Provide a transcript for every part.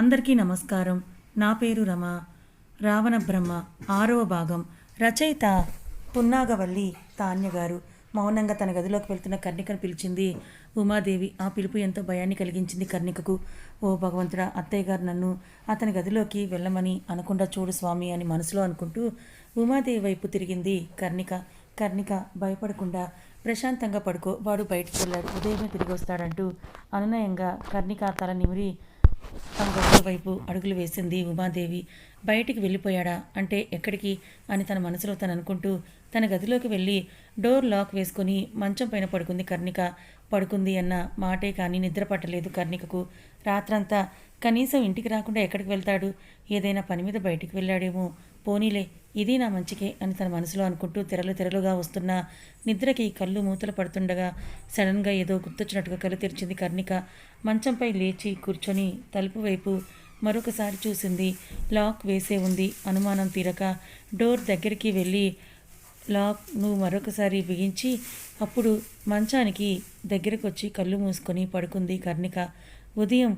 అందరికీ నమస్కారం. నా పేరు రమ. రావణ బ్రహ్మ. ఆరవ భాగం. రచయిత పున్నాగవల్లి తాన్య గారు. మౌనంగా తన గదిలోకి వెళ్తున్న కర్ణికను పిలిచింది. ఉమాదేవి ఆ పిలుపు ఎంతో భయాన్ని కలిగించింది కర్ణికకు. ఓ భగవంతుడా అత్తయ్య గారు నన్ను అతని గదిలోకి వెళ్ళమని అనకుండా చూడు స్వామి అని మనసులో అనుకుంటూ ఉమాదేవి వైపు తిరిగింది కర్ణిక. కర్ణిక భయపడకుండా ప్రశాంతంగా పడుకో వాడు బయటికి వెళ్ళాడు. ఉదయమే తిరిగి వస్తాడంటూ అనునయంగా కర్ణిక తల నిమిరి తమ గదుల వైపు అడుగులు వేసింది ఉమాదేవి. బయటికి వెళ్ళిపోయాడా? అంటే ఎక్కడికి? అని తన మనసులో తను అనుకుంటూ తన గదిలోకి వెళ్ళి డోర్ లాక్ వేసుకుని మంచం పైన పడుకుంది కర్ణిక. పడుకుంది అన్న మాటే కానీ నిద్ర పట్టలేదు కర్ణికకు. రాత్రంతా కనీసం ఇంటికి రాకుండా ఎక్కడికి వెళ్తాడు? ఏదైనా పని మీద బయటికి వెళ్ళాడేమో. పోనీలే ఇది నా మంచికే అని తన మనసులో అనుకుంటూ తెరలు తెరలుగా వస్తున్న నిద్రకి కళ్ళు మూతలు పడుతుండగా సడన్గా ఏదో గుర్తొచ్చినట్టుగా కళ్ళు తెరిచింది కర్ణిక. మంచంపై లేచి కూర్చొని తలుపు వైపు మరొకసారి చూసింది లాక్ వేసే ఉంది అనుమానం తీరక డోర్ దగ్గరికి వెళ్ళి లాక్ను మరొకసారి బిగించి అప్పుడు మంచానికి దగ్గరకు వచ్చి కళ్ళు మూసుకొని పడుకుంది కర్ణిక. ఉదయం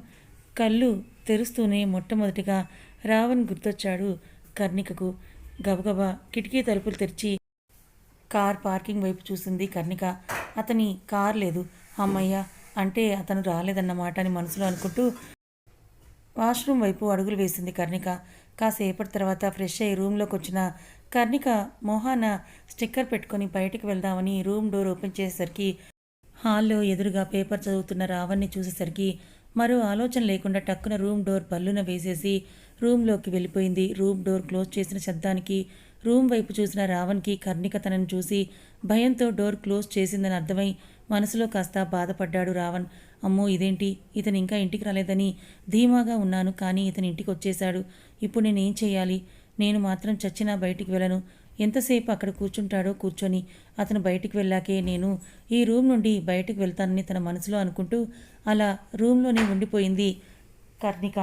కళ్ళు తెరుస్తూనే మొట్టమొదటిగా రావణ్ గుర్తొచ్చాడు. కర్ణికకు గబగబా కిటికీ తలుపులు తెరిచి కార్ పార్కింగ్ వైపు చూసింది కర్ణిక. అతని కార్ లేదు. అమ్మయ్య అంటే అతను రాలేదన్నమాట అని మనసులో అనుకుంటూ వాష్రూమ్ వైపు అడుగులు వేసింది కర్ణిక. కాసేపటి తర్వాత ఫ్రెష్ అయ్యి రూమ్లోకి వచ్చిన కర్ణిక మొహాన స్టిక్కర్ పెట్టుకొని బయటికి వెళ్దామని రూమ్ డోర్ ఓపెన్ చేసేసరికి హాల్లో ఎదురుగా పేపర్ చదువుతున్న రావణ్ణి చూసేసరికి మరో ఆలోచన లేకుండా టక్కున రూమ్ డోర్ పల్లున వేసేసి రూమ్లోకి వెళ్ళిపోయింది. రూమ్ డోర్ క్లోజ్ చేసిన శబ్దానికి రూమ్ వైపు చూసిన రావణ్కి కర్ణిక తనను చూసి భయంతో డోర్ క్లోజ్ చేసిందని అర్థమై మనసులో కాస్త బాధపడ్డాడు రావణ్. అమ్మో ఇదేంటి? ఇతను ఇంకా ఇంటికి రాలేదని ధీమాగా ఉన్నాను కానీ ఇతను ఇంటికి వచ్చేశాడు. ఇప్పుడు నేనేం చేయాలి? నేను మాత్రం చచ్చినా బయటికి వెళ్ళను. ఎంతసేపు అక్కడ కూర్చుంటాడో కూర్చొని అతను బయటికి వెళ్ళాకే నేను ఈ రూమ్ నుండి బయటికి వెళ్తానని తన మనసులో అనుకుంటూ అలా రూమ్లోనే ఉండిపోయింది కర్ణిక.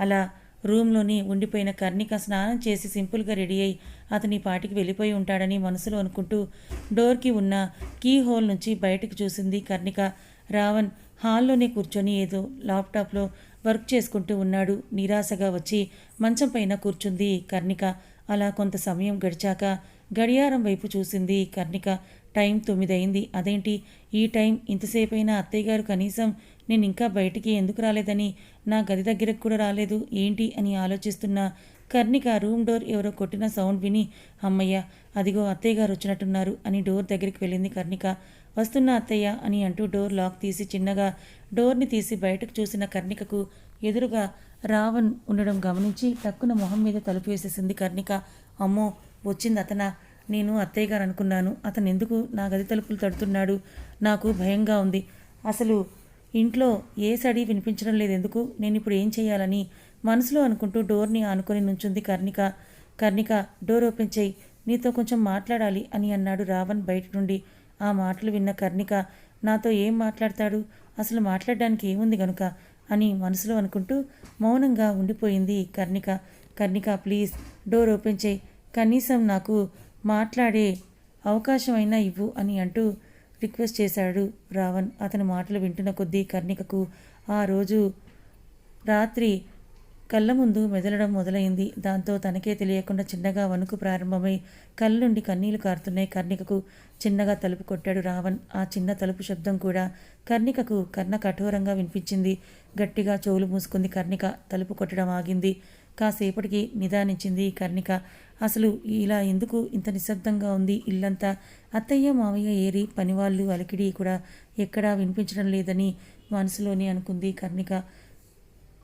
అలా రూమ్లోని ఉండిపోయిన కర్ణిక స్నానం చేసి సింపుల్గా రెడీ అయి అతని పాటికి వెళ్ళిపోయి ఉంటాడని మనసులో అనుకుంటూ డోర్కి ఉన్న కీ హోల్ నుంచి బయటకు చూసింది కర్ణిక. రావణ్ హాల్లోనే కూర్చొని ఏదో ల్యాప్టాప్లో వర్క్ చేసుకుంటూ ఉన్నాడు. నిరాశగా వచ్చి మంచం పైన కూర్చుంది కర్ణిక. అలా కొంత సమయం గడిచాక గడియారం వైపు చూసింది కర్ణిక. టైం తొమ్మిది అయింది అదేంటి? ఈ టైం ఇంతసేపైనా అత్తయ్య గారు కనీసం నేను ఇంకా బయటికి ఎందుకు రాలేదని? నా గది దగ్గరకు కూడా రాలేదు. ఏంటి అని ఆలోచిస్తున్న కర్ణిక రూమ్ డోర్ ఎవరో కొట్టిన సౌండ్ విని అమ్మయ్య అదిగో అత్తయ్య గారు వచ్చినట్టున్నారు అని డోర్ దగ్గరికి వెళ్ళింది కర్ణిక. వస్తున్న అత్తయ్య అని అంటూ డోర్ లాక్ తీసి చిన్నగా డోర్ని తీసి బయటకు చూసిన కర్ణికకు ఎదురుగా రావణ్ ఉండడం గమనించి టక్కున మొహం మీద తలుపు వేసేసింది కర్ణిక. అమ్మో వచ్చింది అతనా? నేను అత్తయ్య గారు అనుకున్నాను. అతను ఎందుకు నా గది తలుపులు తడుతున్నాడు? నాకు భయంగా ఉంది. అసలు ఇంట్లో ఏ సడి వినిపించడం లేదు ఎందుకు? నేను ఇప్పుడు ఏం చేయాలని మనసులో అనుకుంటూ డోర్ని ఆనుకొని నుంచుంది కర్ణిక. కర్ణిక డోర్ ఓపెన్ చేయి. నీతో కొంచెం మాట్లాడాలి అని అన్నాడు రావణ్ బయట నుండి. ఆ మాటలు విన్న కర్ణిక నాతో ఏం మాట్లాడతాడు? అసలు మాట్లాడడానికి ఏముంది గనుక? అని మనసులో అనుకుంటూ మౌనంగా ఉండిపోయింది Karnika. Karnika please door open చేయి. కనీసం నాకు మాట్లాడే అవకాశమైనా ఇవ్వు అని అంటూ రిక్వెస్ట్ చేశాడు రావణ్. అతని మాటలు వింటున్న కొద్దీ కర్ణికకు ఆ రోజు రాత్రి కళ్ళ ముందు మెదలడం మొదలైంది. దాంతో తనకే తెలియకుండా చిన్నగా వణుకు ప్రారంభమై కళ్ళ నుండి కన్నీళ్ళు కారుతున్నాయి. కర్ణికకు చిన్నగా తలుపు కొట్టాడు రావణ్. ఆ చిన్న తలుపు శబ్దం కూడా కర్ణికకు కర్ణ కఠోరంగా వినిపించింది. గట్టిగా చెవులు మూసుకుంది కర్ణిక. తలుపు కొట్టడం ఆగింది. కాసేపటికి నిదానించింది కర్ణిక. అసలు ఇలా ఎందుకు ఇంత నిశ్శబ్దంగా ఉంది ఇల్లంతా? అత్తయ్య మామయ్య ఏరి పనివాళ్ళు అలికిడి కూడా ఎక్కడా వినిపించడం లేదని మనసులోనే అనుకుంది కర్ణిక.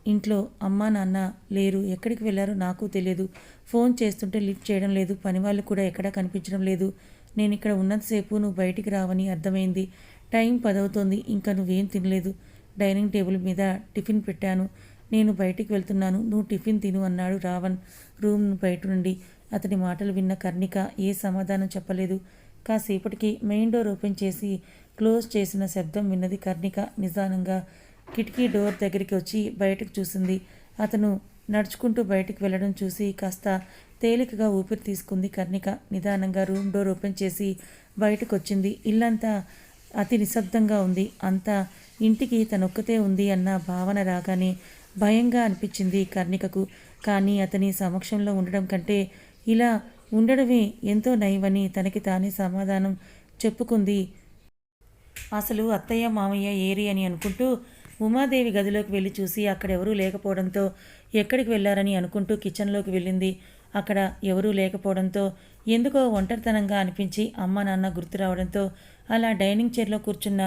ఇంట్లో అమ్మా నాన్న లేరు. ఎక్కడికి వెళ్ళారో నాకు తెలియదు. ఫోన్ చేస్తుంటే లిఫ్ట్ చేయడం లేదు. పనివాళ్ళు కూడా ఎక్కడా కనిపించడం లేదు. నేను ఇక్కడ ఉన్నంతసేపు నువ్వు బయటికి రావని అర్థమైంది. టైం పదవుతోంది. ఇంకా నువ్వేం తినలేదు. డైనింగ్ టేబుల్ మీద టిఫిన్ పెట్టాను. నేను బయటికి వెళ్తున్నాను. నువ్వు టిఫిన్ తిను అన్నాడు రావణ్. రూమ్ బయట నుండి. అతని మాటలు విన్న కర్ణిక ఏ సమాధానం చెప్పలేదు. కాసేపటికి మెయిన్ డోర్ ఓపెన్ చేసి క్లోజ్ చేసిన శబ్దం విన్నది కర్ణిక నిదానంగా కిటికీ డోర్ దగ్గరికి వచ్చి బయటకు చూసింది. అతను నడుచుకుంటూ బయటికి వెళ్ళడం చూసి కాస్త తేలికగా ఊపిరి తీసుకుంది కర్ణిక. నిదానంగా రూమ్ డోర్ ఓపెన్ చేసి బయటకు వచ్చింది. ఇల్లంతా అతి నిశ్శబ్దంగా ఉంది. అంతా ఇంటికి తనొక్కతే ఉంది అన్న భావన రాగానే భయంగా అనిపించింది కర్ణికకు. కానీ అతని సమక్షంలో ఉండడం కంటే ఇలా ఉండడమే ఎంతో నయమని తనకి తానే సమాధానం చెప్పుకుంది. అసలు అత్తయ్య మామయ్య ఏరి అని అనుకుంటూ ఉమాదేవి గదిలోకి వెళ్ళి చూసి అక్కడ ఎవరూ లేకపోవడంతో ఎక్కడికి వెళ్ళారని అనుకుంటూ కిచెన్లోకి వెళ్ళింది. అక్కడ ఎవరూ లేకపోవడంతో ఎందుకో ఒంటరితనంగా అనిపించి అమ్మ నాన్న గుర్తు రావడంతో అలా డైనింగ్ చైర్లో కూర్చున్న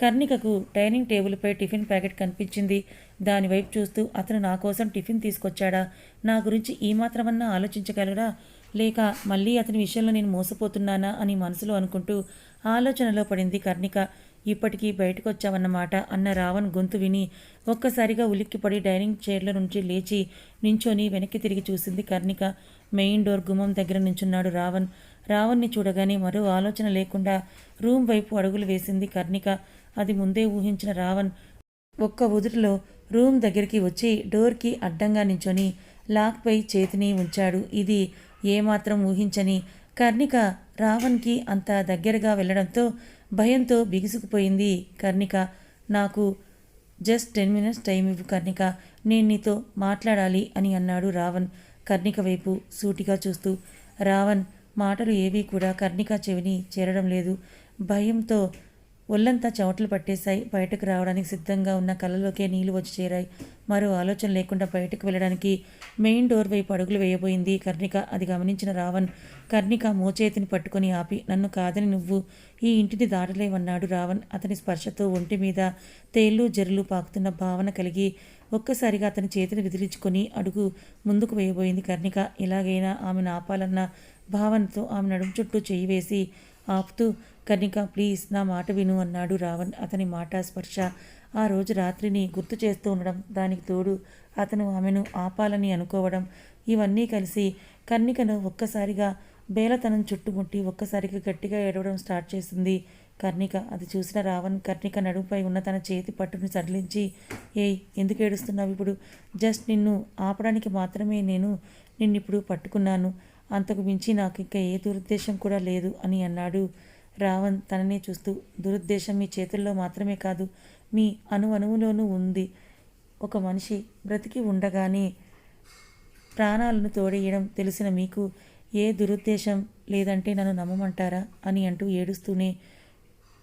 కర్ణికకు డైనింగ్ టేబుల్పై టిఫిన్ ప్యాకెట్ కనిపించింది. దాని వైపు చూస్తూ అతను నా కోసం టిఫిన్ తీసుకొచ్చాడా? నా గురించి ఈ మాత్రమన్నా ఆలోచించగలడా లేక మళ్ళీ అతని విషయంలో నేను మోసపోతున్నానా? అని మనసులో అనుకుంటూ ఆలోచనలో పడింది కర్ణిక. ఇప్పటికీ బయటకు వచ్చావన్నమాట అన్న రావణ్ గొంతు విని ఒక్కసారిగా ఉలిక్కిపడి డైనింగ్ చైర్ల నుంచి లేచి నించొని వెనక్కి తిరిగి చూసింది కర్ణిక. మెయిన్ డోర్ గుమ్మం దగ్గర నించున్నాడు రావణ్. రావణ్ని చూడగానే మరో ఆలోచన లేకుండా రూమ్ వైపు అడుగులు వేసింది కర్ణిక. అది ముందే ఊహించిన రావణ్ ఒక్క ఉదురులో రూమ్ దగ్గరికి వచ్చి డోర్కి అడ్డంగా నించొని లాక్పై చేతిని ఉంచాడు. ఇది ఏమాత్రం ఊహించని కర్ణిక రావణ్కి అంత దగ్గరగా వెళ్ళడంతో భయంతో బిగుసుకుపోయింది. కర్ణిక నాకు జస్ట్ టెన్ మినిట్స్ టైం ఇవ్వు కర్ణిక నేను నీతో మాట్లాడాలి అని అన్నాడు రావణ్ కర్ణిక వైపు సూటిగా చూస్తూ. రావణ్ మాటలు ఏవీ కూడా కర్ణిక చెవిని చేరడం లేదు. భయంతో ఒళ్ళంతా చెమటలు పట్టేశాయి. బయటకు రావడానికి సిద్ధంగా ఉన్న కళ్ళలోకే నీళ్ళు వచ్చి చేరాయి. మరో ఆలోచన లేకుండా బయటకు వెళ్ళడానికి మెయిన్ డోర్ వైపు అడుగులు వేయబోయింది కర్ణిక. అది గమనించిన రావణ్ కర్ణిక మోచేతిని పట్టుకొని ఆపి నన్ను కాదని నువ్వు ఈ ఇంటిని దాటలేవన్నాడు రావణ్. అతని స్పర్శతో ఒంటి మీద తేళ్ళు జరులు పాకుతున్న భావన కలిగి ఒక్కసారిగా అతని చేతిని విదిలించుకొని అడుగు ముందుకు వేయబోయింది కర్ణిక. ఎలాగైనా ఆమెను ఆపాలన్న భావనతో ఆమె నడుము చుట్టూ చేయి వేసి ఆపుతూ కర్ణిక ప్లీజ్ నా మాట విను అన్నాడు రావణ్ అతని మాట స్పర్శ. ఆ రోజు రాత్రిని గుర్తు చేస్తూ ఉండడం దానికి తోడు అతను ఆమెను ఆపాలని అనుకోవడం ఇవన్నీ కలిసి కర్ణికను ఒక్కసారిగా బేలతనం చుట్టుముట్టి ఒక్కసారిగా గట్టిగా ఏడవడం స్టార్ట్ చేసింది. కర్ణిక అది చూసిన రావణ్ కర్ణిక నడుముపై ఉన్న తన చేతి పట్టుని సడలించి ఏయ్ ఎందుకు ఏడుస్తున్నావు ఇప్పుడు? జస్ట్ నిన్ను ఆపడానికి మాత్రమే నేను నిన్నిప్పుడు పట్టుకున్నాను. అంతకు మించి నాకు ఇంకా ఏ దురుద్దేశం కూడా లేదు అని అన్నాడు. రావణ్ తననే చూస్తూ దురుద్దేశం మీ చేతుల్లో మాత్రమే కాదు మీ అణువణువులోనూ ఉంది. ఒక మనిషి బ్రతికి ఉండగానే ప్రాణాలను తోడేయడం తెలిసిన మీకు ఏ దురుద్దేశం లేదంటే నన్ను నమ్మమంటారా అని అంటూ ఏడుస్తూనే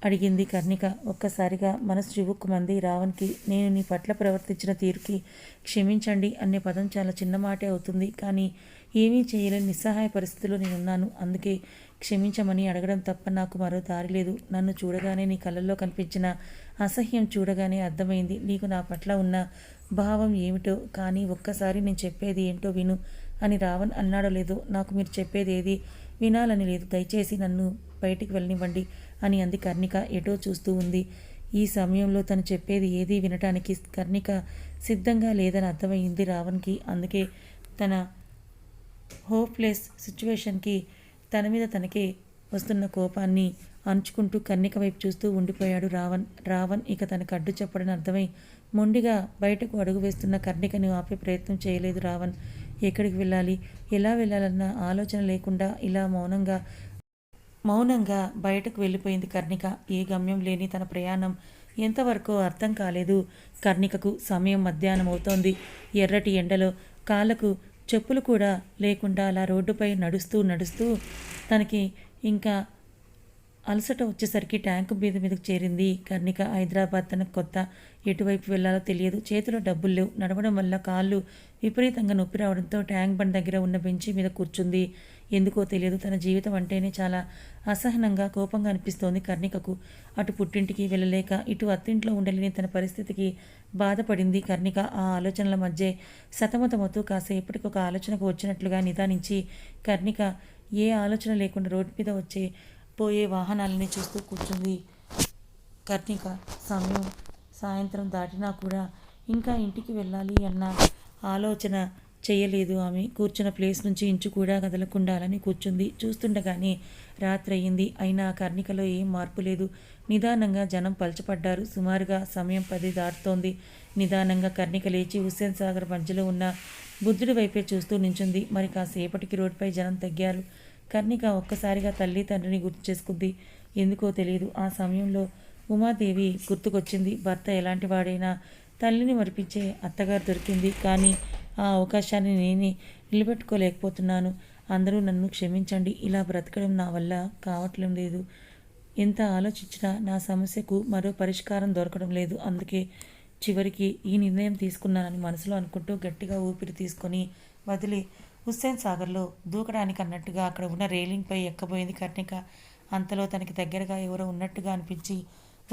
అడిగింది కర్ణిక. ఒక్కసారిగా మనసు చివుక్కుమంది రావణ్కి నేను నీ పట్ల ప్రవర్తించిన తీరుకి క్షమించండి అనే పదం చాలా చిన్న మాటే అవుతుంది కానీ ఏమీ చేయలేని నిస్సహాయ పరిస్థితిలో నేనున్నాను. అందుకే క్షమించమని అడగడం తప్ప నాకు మరో దారి లేదు. నన్ను చూడగానే నీ కళ్ళల్లో కనిపించిన అసహ్యం చూడగానే అర్థమైంది. నీకు నా పట్ల ఉన్న భావం ఏమిటో? కానీ ఒక్కసారి నేను చెప్పేది ఏంటో విను అని రావణ్ అన్నాడో లేదో? నాకు మీరు చెప్పేది ఏది వినాలని లేదు. దయచేసి నన్ను బయటికి వెళ్ళనివ్వండి అని అంది కర్ణిక. ఎటో చూస్తూ ఉంది. ఈ సమయంలో తను చెప్పేది ఏది వినటానికి కర్ణిక సిద్ధంగా లేదని అర్థమైంది రావణ్కి. అందుకే తన హోప్లెస్ సిచ్యువేషన్కి తన మీద తనకే వస్తున్న కోపాన్ని అంచుకుంటూ కన్నిక వైపు చూస్తూ ఉండిపోయాడు రావణ్. రావణ్ ఇక తనకు అడ్డు చెప్పడని అర్థమై మొండిగా బయటకు అడుగు వేస్తున్న కర్ణికను ఆపే ప్రయత్నం చేయలేదు రావణ్. ఎక్కడికి వెళ్ళాలి? ఎలా వెళ్ళాలన్న ఆలోచన లేకుండా ఇలా మౌనంగా మౌనంగా బయటకు వెళ్ళిపోయింది కర్ణిక. ఏ గమ్యం లేని తన ప్రయాణం ఎంతవరకు అర్థం కాలేదు. కర్ణికకు సమయం మధ్యాహ్నం అవుతోంది ఎర్రటి ఎండలో కాళ్ళకు చెప్పులు కూడా లేకుండా అలా రోడ్డుపై నడుస్తూ నడుస్తూ తనకి ఇంకా అలసట వచ్చేసరికి ట్యాంకు మీద మీదకు చేరింది. కర్ణిక హైదరాబాద్ తన కొత్త ఎటువైపు వెళ్ళాలో తెలియదు. చేతిలో డబ్బులు లేవు. నడవడం వల్ల కాళ్ళు విపరీతంగా నొప్పి రావడంతో ట్యాంక్ బండ్ దగ్గర ఉన్న బెంచి మీద కూర్చుంది. ఎందుకో తెలియదు. తన జీవితం అంటేనే చాలా అసహనంగా కోపంగా అనిపిస్తోంది కర్ణికకు. అటు పుట్టింటికి వెళ్ళలేక ఇటు అత్తింట్లో ఉండలేని తన పరిస్థితికి బాధపడింది కర్ణిక. ఆ ఆలోచనల మధ్య సతమతమవుతూ కాసేపటికొక ఒక ఆలోచనకు వచ్చినట్లుగా నిదానించి కర్ణిక ఏ ఆలోచన లేకుండా రోడ్డు మీద వచ్చే పోయే వాహనాలని చూస్తూ కూర్చుంది కర్ణిక సమయం సాయంత్రం దాటినా కూడా ఇంకా ఇంటికి వెళ్ళాలి అన్న ఆలోచన చేయలేదు ఆమె. కూర్చున్న ప్లేస్ నుంచి ఇంచు కూడా కదలకుండాలని కూర్చుంది. చూస్తుండగానే రాత్రి అయింది అయినా కర్ణికలో ఏం మార్పు లేదు. నిదానంగా జనం పలచపడ్డారు సుమారుగా సమయం పది దాటుతోంది. నిదానంగా కర్ణిక లేచి హుస్సేన్ సాగర్ మధ్యలో ఉన్న బుద్ధుడి వైపే చూస్తూ నించుంది. మరి కాసేపటికి రోడ్డుపై జనం తగ్గారు. కర్ణిక ఒక్కసారిగా తల్లి తండ్రిని గుర్తు చేసుకుంది. ఎందుకో తెలియదు ఆ సమయంలో ఉమాదేవి గుర్తుకొచ్చింది. భర్త ఎలాంటి వాడైనా తల్లిని మరిపించే అత్తగారు దొరికింది. కానీ ఆ అవకాశాన్ని నేనే నిలబెట్టుకోలేకపోతున్నాను. అందరూ నన్ను క్షమించండి. ఇలా బ్రతకడం నా వల్ల కావట్లం లేదు. ఎంత ఆలోచించినా నా సమస్యకు మరో పరిష్కారం దొరకడం లేదు. అందుకే చివరికి ఈ నిర్ణయం తీసుకున్నానని మనసులో అనుకుంటూ గట్టిగా ఊపిరి తీసుకొని వదిలి హుస్సేన్ సాగర్లో దూకడానికి అన్నట్టుగా అక్కడ ఉన్న రైలింగ్పై ఎక్కబోయింది కర్ణిక. అంతలో తనకి దగ్గరగా ఎవరో ఉన్నట్టుగా అనిపించి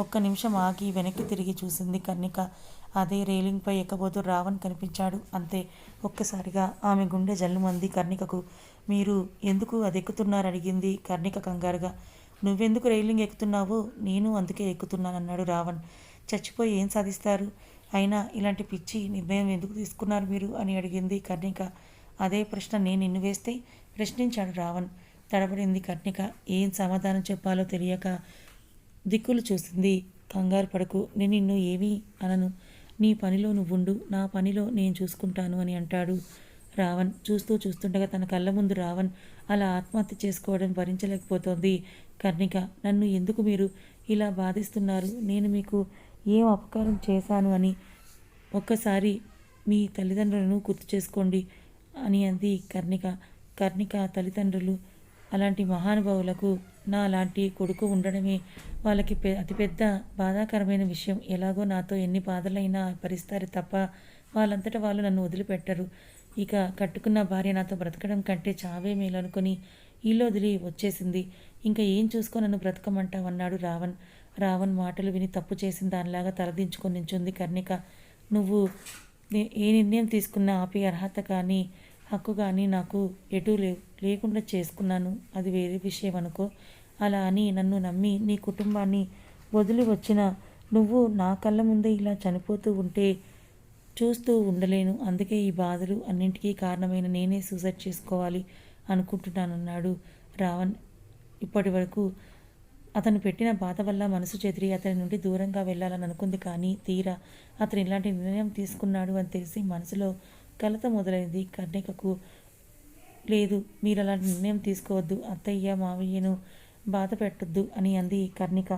ఒక్క నిమిషం ఆగి వెనక్కి తిరిగి చూసింది కర్ణిక. అదే రేలింగ్పై ఎక్కబోతూ రావణ్ కనిపించాడు. అంతే ఒక్కసారిగా ఆమె గుండె జల్లుమంది కర్ణికకు. మీరు ఎందుకు అది ఎక్కుతున్నారు అడిగింది కర్ణిక కంగారుగా. నువ్వెందుకు రైలింగ్ ఎక్కుతున్నావో? నేను అందుకే ఎక్కుతున్నానన్నాడు రావణ్. చచ్చిపోయి ఏం సాధిస్తారు? అయినా ఇలాంటి పిచ్చి నిర్ణయం ఎందుకు తీసుకున్నారు మీరు? అని అడిగింది కర్ణిక. అదే ప్రశ్న నేను నిన్ను వేస్తే ప్రశ్నించాడు రావణ్. తడబడింది కర్ణిక. ఏం సమాధానం చెప్పాలో తెలియక దిక్కులు చూసింది. కంగారు పడకు. నేను నిన్ను ఏమీ అనను. నీ పనిలో నువ్వుండు. నా పనిలో నేను చూసుకుంటాను అని అంటాడు రావణ్. చూస్తూ చూస్తుండగా తన కళ్ళ ముందు రావణ్ అలా ఆత్మహత్య చేసుకోవడం భరించలేకపోతోంది. కర్ణిక నన్ను ఎందుకు మీరు ఇలా బాధిస్తున్నారు? నేను మీకు ఏం అపకారం చేశాను అని ఒక్కసారి మీ తల్లిదండ్రులను గుర్తు చేసుకోండి. అని అంది కర్ణిక. కర్ణిక తల్లిదండ్రులు అలాంటి మహానుభావులకు నా లాంటి కొడుకు ఉండడమే వాళ్ళకి పె అతిపెద్ద బాధాకరమైన విషయం. ఎలాగో నాతో ఎన్ని బాధలైనా భరిస్తారు తప్ప వాళ్ళంతటా వాళ్ళు నన్ను వదిలిపెట్టరు. ఇక కట్టుకున్న భార్య నాతో బ్రతకడం కంటే చావే మేలనుకొని ఇల్లు వదిలి వచ్చేసింది. ఇంకా ఏం చూసుకో నన్ను బ్రతకమంటావన్నాడు రావణ్. రావణ్ మాటలు విని తప్పు చేసిన దానిలాగా తలదించుకొని నించుంది కర్ణిక. నువ్వు ఏ నిర్ణయం తీసుకున్నా ఆపే అర్హత కానీ హక్కు కానీ నాకు ఎటు లేవు లేకుండా చేసుకున్నాను. అది వేరే విషయం అనుకో. అలా అని నన్ను నమ్మి నీ కుటుంబాన్ని వదిలి వచ్చిన నువ్వు నా కళ్ళ ముందే ఇలా చనిపోతూ ఉంటే చూస్తూ ఉండలేను. అందుకే ఈ బాధలు అన్నింటికీ కారణమైన నేనే సూసైడ్ చేసుకోవాలి అనుకుంటున్నానన్నాడు రావణ్. ఇప్పటి వరకు అతను పెట్టిన బాధ వల్ల మనసు చెదిరి అతని నుండి దూరంగా వెళ్ళాలని అనుకుంది కానీ తీరా అతను ఇలాంటి నిర్ణయం తీసుకున్నాడు అని తెలిసి మనసులో కలత మొదలైంది. కర్ణికకు లేదు మీరు అలాంటి నిర్ణయం తీసుకోవద్దు. అత్తయ్య మావయ్యను బాధ పెట్టొద్దు అని అంది కర్ణిక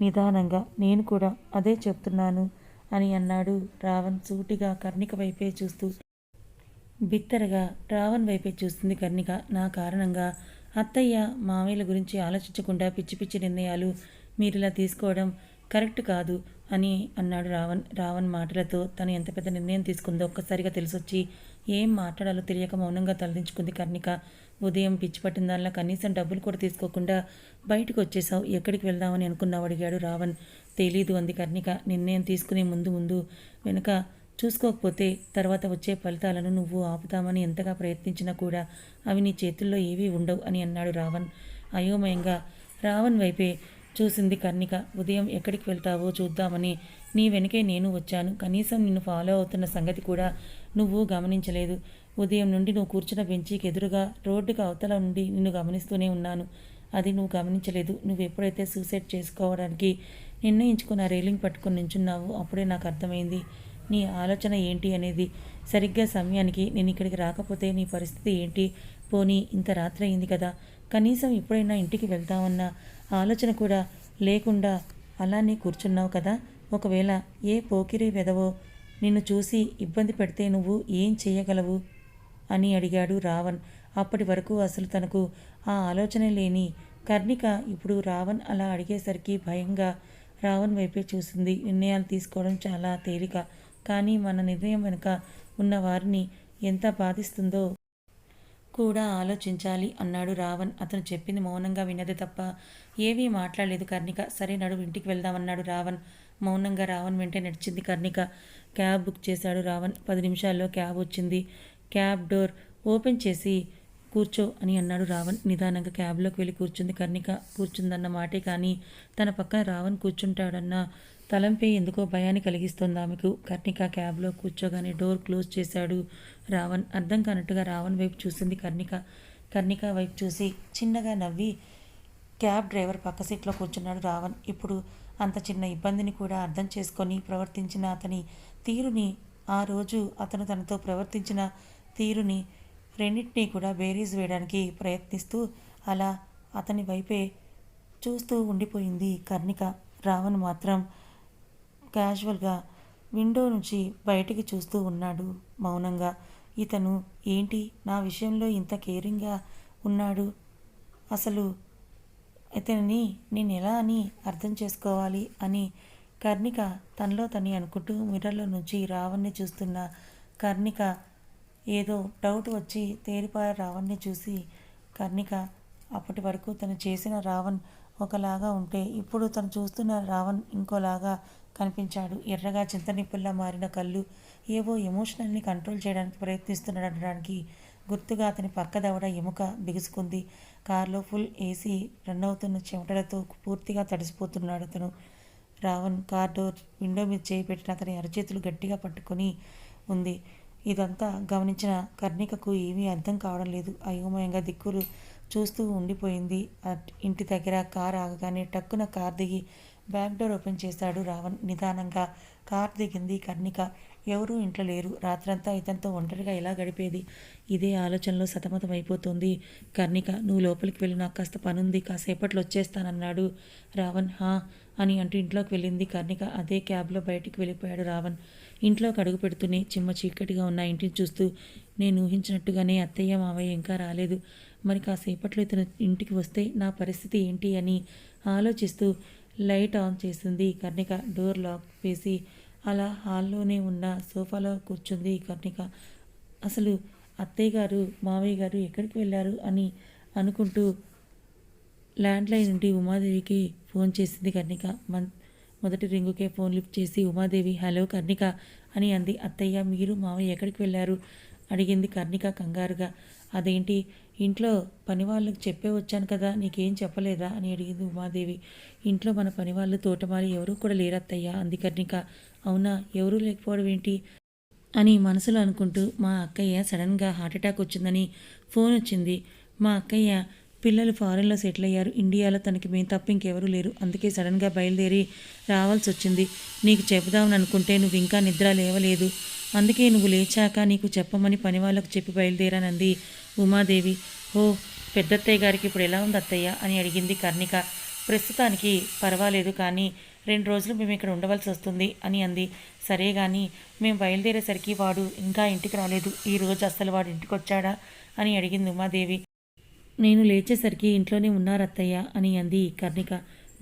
నిదానంగా. నేను కూడా అదే చెప్తున్నాను అని అన్నాడు రావణ్ సూటిగా కర్ణిక వైపే చూస్తూ. బిత్తరగా రావణ్ వైపే చూస్తుంది కర్ణిక నా కారణంగా అత్తయ్య మామయ్యల గురించి ఆలోచించకుండా పిచ్చి పిచ్చి నిర్ణయాలు మీరిలా తీసుకోవడం కరెక్ట్ కాదు. అని అన్నాడు రావణ్. రావణ్ మాటలతో తను ఎంత పెద్ద నిర్ణయం తీసుకుందో ఒక్కసారిగా తెలిసొచ్చి ఏం మాట్లాడాలో తెలియక మౌనంగా తలదించుకుంది కర్ణిక. ఉదయం పిచ్చి పట్టిన దానిలో కనీసం డబ్బులు కూడా తీసుకోకుండా బయటకు వచ్చేసావు ఎక్కడికి వెళ్దామని అనుకున్నావు అడిగాడు రావణ్. తెలీదు అంది కర్ణిక. నిర్ణయం తీసుకునే ముందు ముందు వెనుక చూసుకోకపోతే తర్వాత వచ్చే ఫలితాలను నువ్వు ఆపుతామని ఎంతగా ప్రయత్నించినా కూడా అవి నీ చేతుల్లో ఏవీ ఉండవు అని అన్నాడు రావణ్. అయోమయంగా రావణ్ వైపే చూసింది కర్ణిక. ఉదయం ఎక్కడికి వెళ్తావో చూద్దామని. నీ వెనకే నేను వచ్చాను. కనీసం నిన్ను ఫాలో అవుతున్న సంగతి కూడా నువ్వు గమనించలేదు. ఉదయం నుండి నువ్వు కూర్చున్న బెంచీకి ఎదురుగా రోడ్డుకు అవతల నుండి నిన్ను గమనిస్తూనే ఉన్నాను. అది నువ్వు గమనించలేదు. నువ్వు ఎప్పుడైతే సూసైడ్ చేసుకోవడానికి నిర్ణయించుకున్న రైలింగ్ పట్టుకుని నించున్నావో అప్పుడే నాకు అర్థమైంది. నీ ఆలోచన ఏంటి అనేది. సరిగ్గా సమయానికి నేను ఇక్కడికి రాకపోతే నీ పరిస్థితి ఏంటి? పోనీ ఇంత రాత్రి అయింది కదా. కనీసం ఎప్పుడైనా ఇంటికి వెళ్తామన్నా ఆలోచన కూడా లేకుండా అలానే కూర్చున్నావు కదా. ఒకవేళ ఏ పోకిరి వెదవో నిన్ను చూసి ఇబ్బంది పెడితే నువ్వు ఏం చేయగలవు? అని అడిగాడు రావణ్. అప్పటి వరకు అసలు తనకు ఆ ఆలోచన లేని కర్ణిక ఇప్పుడు రావణ్ అలా అడిగేసరికి భయంగా రావణ్ వైపే చూసింది. నిర్ణయాలు తీసుకోవడం చాలా తేలిక. కానీ మన నిర్ణయం వెనుక ఉన్న వారిని ఎంత బాధిస్తుందో కూడా ఆలోచించాలి అన్నాడు రావణ్. అతను చెప్పింది మౌనంగా విన్నది తప్ప ఏమీ మాట్లాడలేదు కర్ణిక. సరే నడు ఇంటికి వెళ్దామన్నాడు రావణ్. మౌనంగా రావణ్ వెంటే నడిచింది కర్ణిక. క్యాబ్ బుక్ చేశాడు రావణ్. పది నిమిషాల్లో క్యాబ్ వచ్చింది. క్యాబ్ డోర్ ఓపెన్ చేసి కూర్చో అని అన్నాడు రావణ్. నిదానంగా క్యాబ్లోకి వెళ్ళి కూర్చుంది కర్ణిక. కూర్చుందన్న మాటే కానీ తన పక్కన రావణ్ కూర్చుంటాడన్న తలంపై ఎందుకో భయాన్ని కలిగిస్తోంది ఆమెకు. కర్ణిక క్యాబ్లో కూర్చోగానే డోర్ క్లోజ్ చేశాడు రావణ్. అర్థం కానట్టుగా రావణ్ వైపు చూసింది కర్ణిక. కర్ణిక వైపు చూసి చిన్నగా నవ్వి క్యాబ్ డ్రైవర్ పక్క సీట్లో కూర్చున్నాడు రావణ్. ఇప్పుడు అంత చిన్న ఇబ్బందిని కూడా అర్థం చేసుకొని ప్రవర్తించిన అతని తీరుని ఆ రోజు అతను తనతో ప్రవర్తించిన తీరుని రెండింటినీ కూడా బేరీజ్ వేయడానికి ప్రయత్నిస్తూ అలా అతని వైపే చూస్తూ ఉండిపోయింది కర్ణిక. రావణ్ మాత్రం క్యాజువల్గా విండో నుంచి బయటికి చూస్తూ ఉన్నాడు మౌనంగా. ఇతను ఏంటి? నా విషయంలో ఇంత కేరింగ్గా ఉన్నాడు? అసలు ఇతనిని నేను ఎలా అని అర్థం చేసుకోవాలి? అని కర్ణిక తనలో తని అనుకుంటూ మిర్రర్లో నుంచి రావణ్ణి చూస్తున్న కర్ణిక ఏదో డౌట్ వచ్చి తేరిపాయ రావణ్ణి చూసి కర్ణిక అప్పటి వరకు తను చేసిన రావణ్ ఒకలాగా ఉంటే ఇప్పుడు తను చూస్తున్న రావణ్ ఇంకోలాగా కనిపించాడు. ఎర్రగా చింతనిప్పుల్లా మారిన కళ్ళు ఏవో ఎమోషనల్ని కంట్రోల్ చేయడానికి ప్రయత్నిస్తున్నాడు అనడానికి గుర్తుగా అతని పక్కదవడ ఎముక బిగుసుకుంది. కారులో ఫుల్ ఏసీ రన్ అవుతున్న చెమటలతో పూర్తిగా తడిసిపోతున్నాడు అతను. రావణ్ కార్ డోర్ విండో మీద చేయి పెట్టిన అతని అరచేతులు గట్టిగా పట్టుకొని ఉంది. ఇదంతా గమనించిన కర్ణికకు ఏమీ అర్థం కావడం లేదు. అయోమయంగా దిక్కులు చూస్తూ ఉండిపోయింది. ఇంటి దగ్గర కార్ ఆగగానే టక్కున కార్ దిగి బ్యాక్ డోర్ ఓపెన్ చేశాడు రావణ్. నిదానంగా కార్ దిగింది కర్ణిక. ఎవరూ ఇంట్లో లేరు. రాత్రంతా ఇతనితో ఒంటరిగా ఎలా గడిపేది? ఇదే ఆలోచనలో సతమతం అయిపోతుంది కర్ణిక నువ్వు లోపలికి వెళ్ళి నాకు కాస్త పనుంది కాసేపట్లో వచ్చేస్తానన్నాడు రావణ్. హా అని అంటూ ఇంట్లోకి వెళ్ళింది కర్ణిక. అదే క్యాబ్లో బయటికి వెళ్ళిపోయాడు రావణ్. ఇంట్లోకి అడుగు పెడుతూనే చిమ్మ చీకటిగా ఉన్న ఇంటిని చూస్తూ నేను ఊహించినట్టుగానే అత్తయ్య మావయ్య ఇంకా రాలేదు. మరి కాసేపట్లో ఇతను ఇంటికి వస్తే నా పరిస్థితి ఏంటి అని ఆలోచిస్తూ లైట్ ఆన్ చేసింది. కర్ణిక డోర్ లాక్ వేసి అలా హాల్లోనే ఉన్న సోఫాలో కూర్చుంది కర్ణిక. అసలు అత్తయ్య గారు మావయ్య గారు ఎక్కడికి వెళ్ళారు అని అనుకుంటూ ల్యాండ్లైన్ నుండి ఉమాదేవికి ఫోన్ చేసింది కర్ణిక. మన్ మొదటి రింగుకే ఫోన్ లిఫ్ట్ చేసి ఉమాదేవి హలో కర్ణిక అని అంది. అత్తయ్య మీరు మావయ్య ఎక్కడికి వెళ్ళారు? అడిగింది కర్ణిక కంగారుగా. అదేంటి? ఇంట్లో పని వాళ్ళకి చెప్పే వచ్చాను కదా నీకేం చెప్పలేదా? అని అడిగింది ఉమాదేవి. ఇంట్లో మన పని వాళ్ళు తోటమాలి ఎవరూ కూడా లేరత్తయ్యా అంది కర్ణిక అవునా? ఎవరూ లేకపోవడం ఏంటి? అని మనసులో అనుకుంటూ మా అక్కయ్య సడన్గా హార్ట్అటాక్ వచ్చిందని ఫోన్ వచ్చింది. మా అక్కయ్య పిల్లలు ఫారెన్లో సెటిల్ అయ్యారు. ఇండియాలో తనకి మేము తప్ప ఇంకెవరూ లేరు. అందుకే సడన్గా బయలుదేరి రావాల్సి వచ్చింది. నీకు చెబుదామని అనుకుంటే నువ్వు ఇంకా నిద్ర లేవలేదు. అందుకే నువ్వు లేచాక నీకు చెప్పమని పని వాళ్ళకు చెప్పి బయలుదేరానంది. ఉమాదేవి ఓ పెద్దత్తయ్య గారికి ఇప్పుడు ఎలా ఉంది అత్తయ్య? అని అడిగింది కర్ణిక. ప్రస్తుతానికి పర్వాలేదు కానీ రెండు రోజులు మేము ఇక్కడ ఉండవలసి వస్తుంది అని అంది. సరే కానీ మేము బయలుదేరేసరికి వాడు ఇంకా ఇంటికి రాలేదు. ఈ రోజు అస్సలు వాడు ఇంటికి వచ్చాడా అని అడిగింది ఉమాదేవి. నేను లేచేసరికి ఇంట్లోనే ఉన్నారు అత్తయ్య అని అంది కర్ణిక.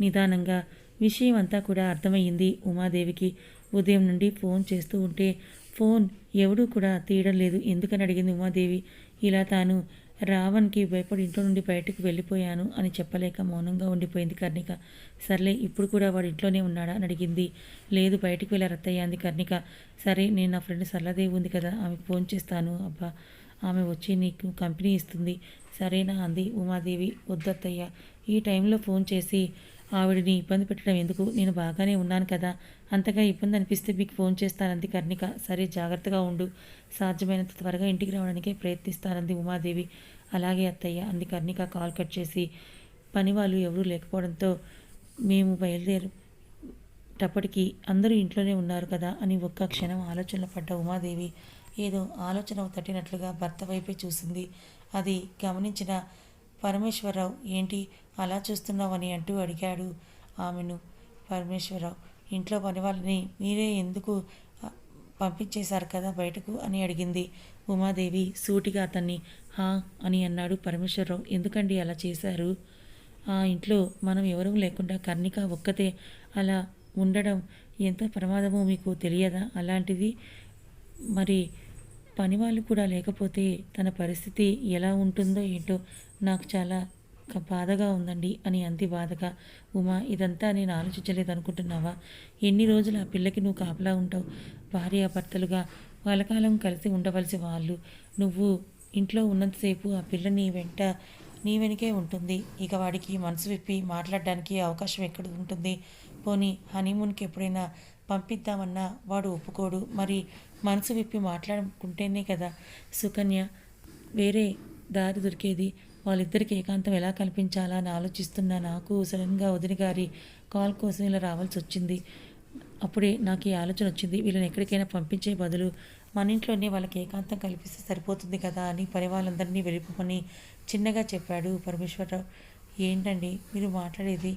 నిదానంగా విషయం అంతా కూడా అర్థమయ్యింది ఉమాదేవికి. ఉదయం నుండి ఫోన్ చేస్తూ ఉంటే ఫోన్ ఎవడూ కూడా తీయడం లేదు ఎందుకని అడిగింది ఉమాదేవి. ఇలా తాను రావణ్కి భయపడి ఇంట్లో నుండి బయటకు వెళ్ళిపోయాను అని చెప్పలేక మౌనంగా ఉండిపోయింది కర్ణిక. సర్లే ఇప్పుడు కూడా వాడు ఇంట్లోనే ఉన్నాడా? అని అడిగింది. లేదు బయటికి వెళ్ళారు అత్తయ్య అంది కర్ణిక. సరే నేను నా ఫ్రెండ్ సరళదేవి ఉంది కదా ఆమె ఫోన్ చేస్తాను. అబ్బా ఆమె వచ్చి నీకు కంపెనీ ఇస్తుంది. సరేనా అంది ఉమాదేవి. వద్దత్తయ్య ఈ టైంలో ఫోన్ చేసి ఆవిడని ఇబ్బంది పెట్టడం ఎందుకు? నేను బాగానే ఉన్నాను కదా. అంతగా ఇబ్బంది అనిపిస్తే మీకు ఫోన్ చేస్తానంది కర్ణిక. సరే జాగ్రత్తగా ఉండు. సాధ్యమైనంత త్వరగా ఇంటికి రావడానికే ప్రయత్నిస్తానంది ఉమాదేవి. అలాగే అత్తయ్య అంది కర్ణిక కాల్ కట్ చేసి. పని వాళ్ళు ఎవరూ లేకపోవడంతో మేము బయలుదేరు టప్పటికి అందరూ ఇంట్లోనే ఉన్నారు కదా అని ఒక్క క్షణం ఆలోచనలో పడ్డ ఉమాదేవి ఏదో ఆలోచన తట్టినట్లుగా భర్త వైపే చూసింది. అది గమనించిన పరమేశ్వరరావు ఏంటి? అలా చూస్తున్నావని అంటూ అడిగాడు ఆమెను. పరమేశ్వరరావు ఇంట్లో పని వాళ్ళని మీరే ఎందుకు పంపించేశారు కదా బయటకు అని అడిగింది. ఉమాదేవి సూటిగా అతన్ని హా అని అన్నాడు పరమేశ్వరరావు. ఎందుకండి అలా చేశారు? ఆ ఇంట్లో మనం ఎవరూ లేకుండా కర్ణిక ఒక్కతే అలా ఉండడం ఎంత ప్రమాదమో మీకు తెలియదా? అలాంటిది మరి పని వాళ్ళు కూడా లేకపోతే తన పరిస్థితి ఎలా ఉంటుందో ఏంటో నాకు చాలా బాధగా ఉందండి అని అంది బాధగా. ఉమా ఇదంతా నేను ఆలోచించలేదు అనుకుంటున్నావా ఎన్ని రోజులు ఆ పిల్లకి నువ్వు కాపలా ఉంటావు? భార్యాభర్తలుగా వాళ్ళకాలం కలిసి ఉండవలసి వాళ్ళు. నువ్వు ఇంట్లో ఉన్నంతసేపు ఆ పిల్ల నీ వెంట నీ వెనుకే ఉంటుంది. ఇక వాడికి మనసు విప్పి మాట్లాడడానికి అవకాశం ఎక్కడ ఉంటుంది? పోనీ హనీమూన్కి ఎప్పుడైనా పంపిద్దామన్నా వాడు ఒప్పుకోడు. మరి మనసు విప్పి మాట్లాడుకుంటేనే కదా? సుకన్య వేరే దారి దొరికేది? వాళ్ళిద్దరికి ఏకాంతం ఎలా కల్పించాలా అని ఆలోచిస్తున్నా నాకు సడన్గా వదిన గారి కాల్ కోసం ఇలా రావాల్సి వచ్చింది. అప్పుడే నాకు ఈ ఆలోచన వచ్చింది వీళ్ళని ఎక్కడికైనా పంపించే బదులు మన ఇంట్లోనే వాళ్ళకి ఏకాంతం కల్పిస్తే సరిపోతుంది కదా అని పని వాళ్ళందరినీ వెళ్ళిపోమని చిన్నగా చెప్పాడు పరమేశ్వరరావు ఏంటండి మీరు మాట్లాడేది?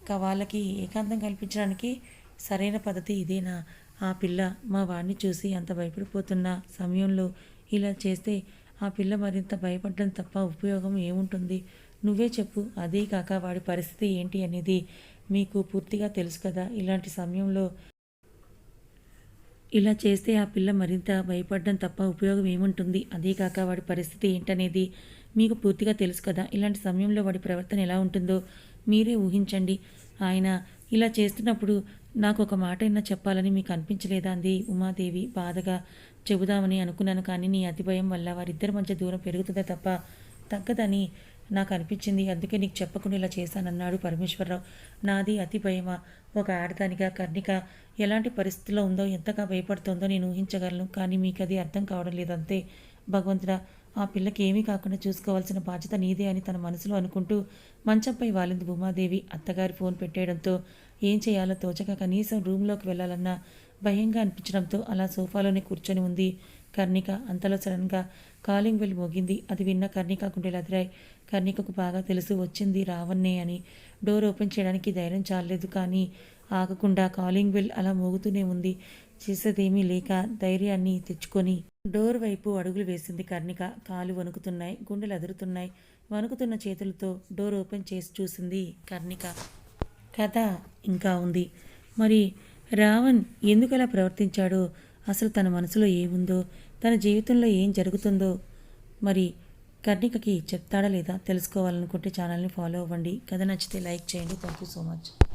ఇంకా వాళ్ళకి ఏకాంతం కల్పించడానికి సరైన పద్ధతి ఇదేనా? ఆ పిల్ల మా వాడిని చూసి అంత భయపడిపోతున్న సమయంలో ఇలా చేస్తే ఆ పిల్ల మరింత భయపడడం తప్ప ఉపయోగం ఏముంటుంది? నువ్వే చెప్పు. అదే కాక వాడి పరిస్థితి ఏంటి అనేది మీకు పూర్తిగా తెలుసు కదా. ఇలాంటి సమయంలో ఇలా చేస్తే ఆ పిల్ల మరింత భయపడడం తప్ప ఉపయోగం ఏముంటుంది? అదే కాక వాడి పరిస్థితి ఏంటనేది మీకు పూర్తిగా తెలుసు కదా. ఇలాంటి సమయంలో వాడి ప్రవర్తన ఎలా ఉంటుందో మీరే ఊహించండి. ఆయన ఇలా చేస్తున్నప్పుడు నాకు ఒక మాట అయినా చెప్పాలని మీకు అనిపించలేదా అంది ఉమాదేవి బాధగా. చెబుదామని అనుకున్నాను కానీ నీ అతి భయం వల్ల వారిద్దరి మధ్య దూరం పెరుగుతుందే తప్ప తగ్గదని నాకు అనిపించింది. అందుకే నీకు చెప్పకుండా ఇలా చేశానన్నాడు పరమేశ్వరరావు. నాది అతి భయమా ఒక ఆడదానిగా కర్ణిక ఎలాంటి పరిస్థితిలో ఉందో ఎంతగా భయపడుతుందో నేను ఊహించగలను కానీ మీకు అది అర్థం కావడం లేదంతే భగవంతుడా ఆ పిల్లకి ఏమీ కాకుండా చూసుకోవాల్సిన బాధ్యత నీదే అని తన మనసులో అనుకుంటూ మంచంపై వాలింది భూమాదేవి అత్తగారి ఫోన్ పెట్టేయడంతో ఏం చేయాలో తోచక కనీసం రూమ్లోకి వెళ్ళాలన్నా భయంగా అనిపించడంతో అలా సోఫాలోనే కూర్చొని ఉంది. కర్ణిక అంతలో సడన్గా కాలింగ్ బెల్ మోగింది. అది విన్న కర్ణిక గుండెలు అదిరాయి. కర్ణికకు బాగా తెలుసు వచ్చింది రావన్నే అని. డోర్ ఓపెన్ చేయడానికి ధైర్యం చాలలేదు కానీ ఆగకుండా కాలింగ్ బెల్ అలా మోగుతూనే ఉంది. చేసేదేమీ లేక ధైర్యాన్ని తెచ్చుకొని డోర్ వైపు అడుగులు వేసింది కర్ణిక. కాలు వణుకుతున్నాయి గుండెలు అదురుతున్నాయి. వణుకుతున్న చేతులతో డోర్ ఓపెన్ చేసి చూసింది కర్ణిక. కథ ఇంకా ఉంది. మరి రావణ్ ఎందుకు అలా ప్రవర్తించాడో? అసలు తన మనసులో ఏముందో? తన జీవితంలో ఏం జరుగుతుందో? మరి కర్ణికకి చెప్తాడా లేదా? తెలుసుకోవాలనుకుంటే ఛానల్ని ఫాలో అవ్వండి. కథ నచ్చితే లైక్ చేయండి. Thank you so much